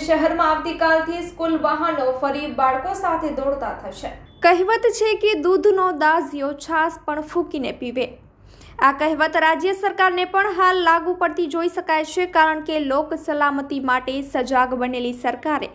શહેરમાં આવતીકાલથી સ્કૂલ વાહનો ફરી બાળકો સાથે દોડતા થશે. કહેવત છે કે દૂધનો દાઝિયો છાસ પણ ફૂંકીને પીવે. આ કહેવત રાજ્ય સરકારને પણ હાલ લાગુ પડતી જોઈ શકાય છે કારણ કે લોક સલામતી માટે સજાગ બનેલી સરકારે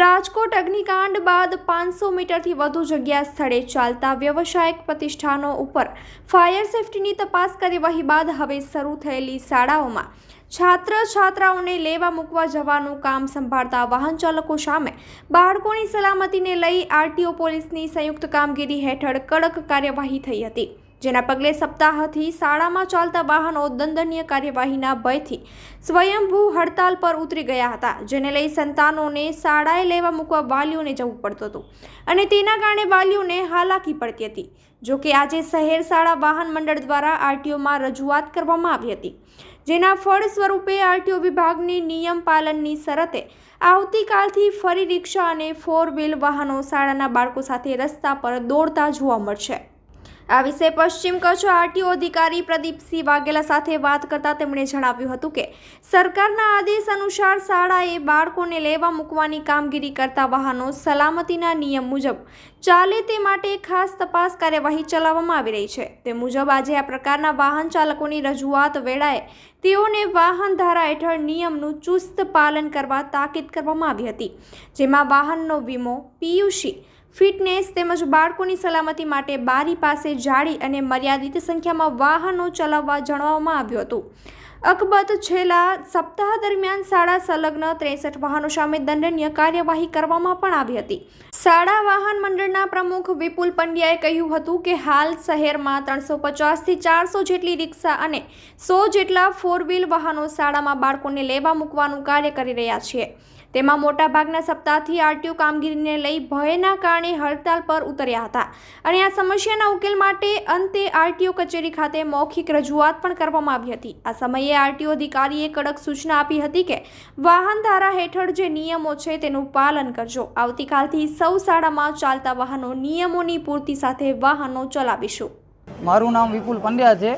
રાજકોટ અગ્નિકાંડ બાદ પાંચસો મીટરથી વધુ જગ્યા સ્થળે ચાલતા વ્યવસાયિક પ્રતિષ્ઠાનો ઉપર ફાયર સેફટીની તપાસ કાર્યવાહી બાદ હવે શરૂ થયેલી શાળાઓમાં છાત્ર છાત્રાઓને લેવા મૂકવા જવાનું કામ સંભાળતા વાહન ચાલકો સામે બાળકોની સલામતીને લઈ આરટીઓ પોલીસની સંયુક્ત કામગીરી હેઠળ કડક કાર્યવાહી થઈ હતી, જેના પગલે સપ્તાહથી શાળામાં ચાલતા વાહનો દંડનીય કાર્યવાહીના ભયથી સ્વયંભૂ હડતાલ પર ઉતરી ગયા હતા, જેને લઈ સંતાનોને શાળાએ લેવા મૂકવા વાલીઓને જવું પડતું હતું અને તેના કારણે વાલીઓને હાલાકી પડતી હતી. જોકે આજે શહેર શાળા વાહન મંડળ દ્વારા આરટીઓમાં રજૂઆત કરવામાં આવી હતી. જેના ફળ સ્વરૂપે આરટીઓ વિભાગની નિયમ પાલનની શરતે આવતીકાલથી ફરી રિક્ષા અને ફોર વ્હીલ વાહનો શાળાના બાળકો સાથે રસ્તા પર દોડતા જોવા મળશે. આ વિશે પશ્ચિમ કચ્છ આરટીઓ અધિકારી પ્રદીપસિંહ વાઘેલા સાથે વાત કરતા તેમણે જણાવ્યું હતું કે સરકારના આદેશ અનુસાર શાળાએ બાળકોને લેવા મૂકવાની કામગીરી કરતા વાહનો સલામતીના નિયમ મુજબ ચાલે તે માટે ખાસ તપાસ કાર્યવાહી ચલાવવામાં આવી રહી છે. તે મુજબ આજે આ પ્રકારના વાહન ચાલકોની રજૂઆત વેળાએ તેઓને વાહન ધારા હેઠળ નિયમનું ચુસ્ત પાલન કરવા તાકીદ કરવામાં આવી હતી. જેમાં વાહનનો વીમો, પીયુસી ફિટનેસ તેમજ બાળકોની સલામતી માટે બારી પાસે જાળી અને મર્યાદિત સંખ્યામાં વાહનો ચલાવવા જણાવવામાં આવ્યું હતું. અકબત છેલ્લા સપ્તાહ દરમિયાન શાળા સંલગ્ન ત્રેસઠ વાહનો સામે દંડનીય કાર્યવાહી કરવામાં પણ આવી હતી. શાળા વાહન મંડળના પ્રમુખ વિપુલ પંડ્યાએ કહ્યું હતું કે હાલ શહેરમાં ત્રણસો પચાસથી ચારસો જેટલી રિક્ષા અને સો જેટલા ફોર વ્હીલ વાહનો શાળામાં બાળકોને લેવા મૂકવાનું કાર્ય કરી રહ્યા છીએ. તેમાં મોટાભાગના સપ્તાહથી આરટીઓ કામગીરીને લઈ ભયના કારણે હડતાલ પર ઉતર્યા હતા. અને આ સમસ્યાના ઉકેલ માટે અંતે આરટીઓ કચેરી ખાતે મૌખિક રજૂઆત પણ કરવામાં આવી હતી. આ સમયે આરટીઓ અધિકારીએ કડક સૂચના આપી હતી કે વાહન ધારા હેઠળ જે નિયમો છે તેનું પાલન કરજો. આવતીકાલથી સૌ શાળામાં ચાલતા વાહનો નિયમોની પૂર્તિ સાથે વાહનો ચલાવીશું. મારું નામ વિપુલ પંડ્યા છે.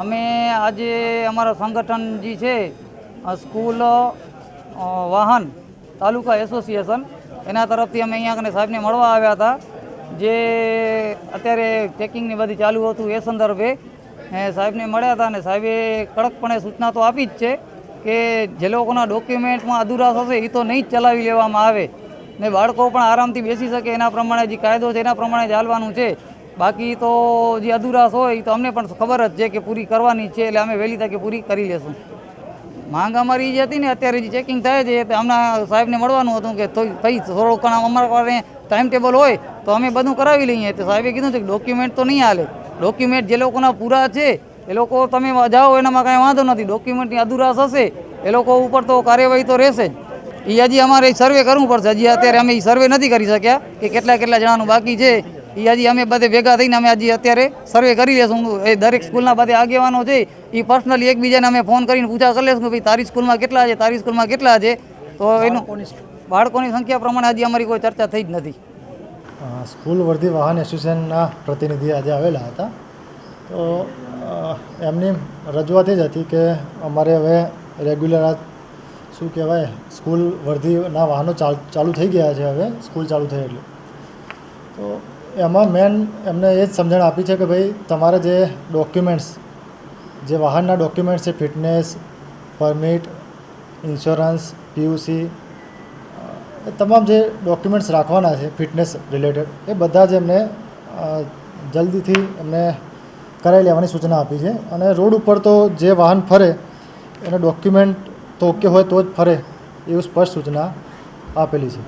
અમે આજે અમારા સંગઠન જે છે સ્કૂલ વાહન તાલુકા એસોસિએશન, એના તરફથી અમે અહીંયા કને સાહેબને મળવા આવ્યા હતા. જે અત્યારે ચેકિંગની બધી ચાલુ હતું એ સંદર્ભે સાહેબને મળ્યા હતા અને સાહેબે કડકપણે સૂચના તો આપી જ છે કે જે લોકોના ડોક્યુમેન્ટમાં અધુરાશ હશે એ તો નહીં જ ચલાવી લેવામાં આવે. ને બાળકો પણ આરામથી બેસી શકે એના પ્રમાણે જે કાયદો છે એના પ્રમાણે ચાલવાનું છે. બાકી તો જે અધુરાશ હોય એ તો અમને પણ ખબર જ છે કે પૂરી કરવાની છે, એટલે અમે વહેલી તકે પૂરી કરી લેશું. માંગ અમારી જે હતી ને, અત્યારે જે ચેકિંગ થાય છે, તો હમણાં સાહેબને મળવાનું હતું કે ભાઈ થોડો ઘણા અમારા પાસે ટાઈમ ટેબલ હોય, તો અમે બધું કરાવી લઈએ. તો સાહેબે કીધું છે કે ડોક્યુમેન્ટ તો નહીં હાલે. ડોક્યુમેન્ટ જે લોકોના પૂરા છે, એ લોકો તમે જાઓ, એનામાં કાંઈ વાંધો નથી. ડોક્યુમેન્ટની અધુરાશ હશે, એ લોકો ઉપર તો કાર્યવાહી તો રહેશે જ. એ હજી અમારે સર્વે કરવું પડશે. હજી અત્યારે અમે એ સર્વે નથી કરી શક્યા કે કેટલા કેટલા જણાનું બાકી છે એ હજી અમે બધે ભેગા થઈને અમે હજી અત્યારે સર્વે કરી લેશું એ દરેક સ્કૂલના બધે આગેવાનો છે. એ પર્સનલી એકબીજાને અમે ફોન કરીને પૂછા કરી લેશું કે ભાઈ તારી સ્કૂલમાં કેટલા છે તારી સ્કૂલમાં કેટલા છે? તો એનું બાળકોની સંખ્યા. પ્રમાણે હજી અમારી કોઈ ચર્ચા થઈ જ નથી. સ્કૂલ વર્ધી વાહન એસોસિએશનના પ્રતિનિધિ આજે આવેલા હતા. તો એમની રજૂઆત એ જ હતી કે અમારે હવે રેગ્યુલર આ શું કહેવાય સ્કૂલ વર્ધીના વાહનો ચાલ ચાલુ થઈ ગયા છે હવે. સ્કૂલ ચાલુ થઈ એટલે. તો એમાં મેન એમને એ જ સમજણ આપી છે કે ભાઈ, તમારે જે ડોક્યુમેન્ટ્સ જે વાહનના ડોક્યુમેન્ટ્સ છે ફિટનેસ પરમિટ ઇન્સ્યોરન્સ પીયુસી એ તમામ જે ડોક્યુમેન્ટ્સ રાખવાના છે ફિટનેસ રિલેટેડ એ બધા જ એમને જલ્દીથી એમને કરાવી લેવાની સૂચના આપી છે. અને રોડ ઉપર તો જે વાહન ફરે, એને ડોક્યુમેન્ટ તો ઓકે હોય તો જ ફરે, એવું સ્પષ્ટ સૂચના આપેલી છે.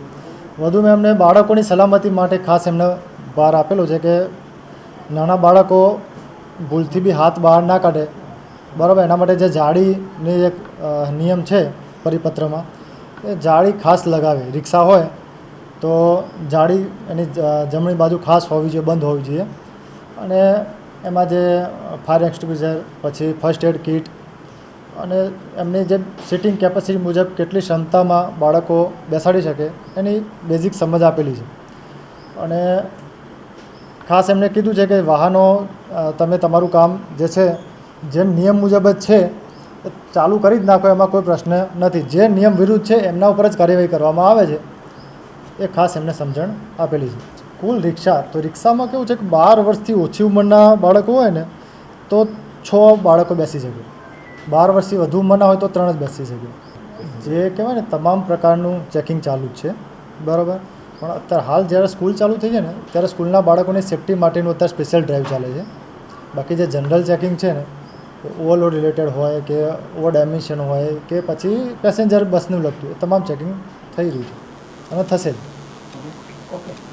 વધુ મેં એમને બાળકોની સલામતી માટે ખાસ એમને ભાર આપેલો છે કે નાના બાળકો ભૂલથી બી હાથ બહાર ના કાઢે. બરાબર, એના માટે જે જાળીની એક નિયમ છે પરિપત્રમાં, એ જાળી ખાસ લગાવે. રિક્ષા હોય તો જાળી એની જમણી બાજુ ખાસ હોવી જોઈએ, બંધ હોવી જોઈએ. અને એમાં જે ફાયર એક્સટિંગ્વિશર, પછી ફર્સ્ટ એડ કિટ અને એમની જે સિટિંગ કેપેસિટી મુજબ કેટલી ક્ષમતામાં બાળકો બેસાડી શકે એની બેઝિક સમજ આપેલી છે. અને ખાસ એમણે કીધું છે કે વાહનો તમે તમારું કામ જે છે, જેમ નિયમ મુજબ જ છે ચાલુ કરી જ નાખો, એમાં કોઈ પ્રશ્ન નથી. જે નિયમ વિરુદ્ધ છે, એમના ઉપર જ કાર્યવાહી કરવામાં આવે છે. એ ખાસ એમને સમજણ આપેલી છે. કુલ રિક્ષા, તો રિક્ષામાં કેવું છે કે બાર વર્ષથી ઓછી ઉંમરના બાળકો હોય ને, તો છ બાળકો બેસી શકે. બાર વર્ષથી વધુ ઉંમરના હોય તો ત્રણ જ બેસી શકે. જે કહેવાય ને, તમામ પ્રકારનું ચેકિંગ ચાલુ જ છે. બરાબર? પણ અત્યારે હાલ જ્યારે સ્કૂલ ચાલુ થઈ છે ને, ત્યારે સ્કૂલના બાળકોની સેફટી માટેનું અત્યારે સ્પેશિયલ ડ્રાઈવ ચાલે છે. બાકી જે જનરલ ચેકિંગ છે ને ઓવરલોડ રિલેટેડ હોય કે ઓવર ડાયમેન્શન હોય કે પછી પેસેન્જર બસનું લગતું તમામ ચેકિંગ થઈ રહ્યું છે. અને થશે જ. ઓકે.